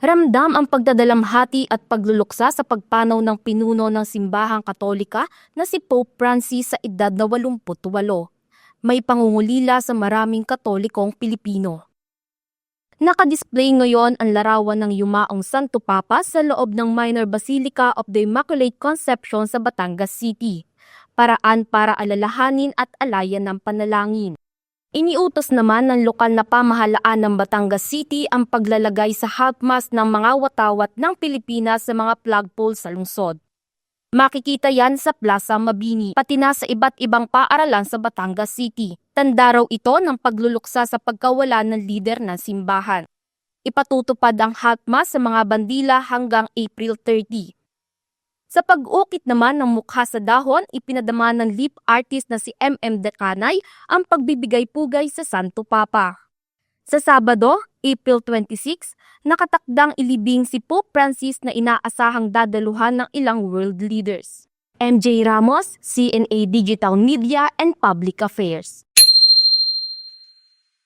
Ramdam ang pagdadalamhati at pagluluksa sa pagpanaw ng pinuno ng simbahang katolika na si Pope Francis sa edad na 88. May pangungulila sa maraming katolikong Pilipino. Nakadisplay ngayon ang larawan ng yumaong Santo Papa sa loob ng Minor Basilica of the Immaculate Conception sa Batangas City. Paraan para alalahanin at alayan ng panalangin. Iniutos naman ng lokal na pamahalaan ng Batangas City ang paglalagay sa half mast ng mga watawat ng Pilipinas sa mga flagpole sa lungsod. Makikita yan sa Plaza Mabini, pati na sa iba't ibang paaralan sa Batangas City. Tanda raw ito ng pagluluksa sa pagkawala ng lider ng simbahan. Ipatutupad ang half mast sa mga bandila hanggang April 30. Sa pag-ukit naman ng mukha sa dahon, ipinadama ng lip artist na si MM Decanay ang pagbibigay-pugay sa Santo Papa. Sa Sabado, April 26, nakatakdang ilibing si Pope Francis na inaasahang dadaluhan ng ilang world leaders. MJ Ramos, CNA Digital Media and Public Affairs.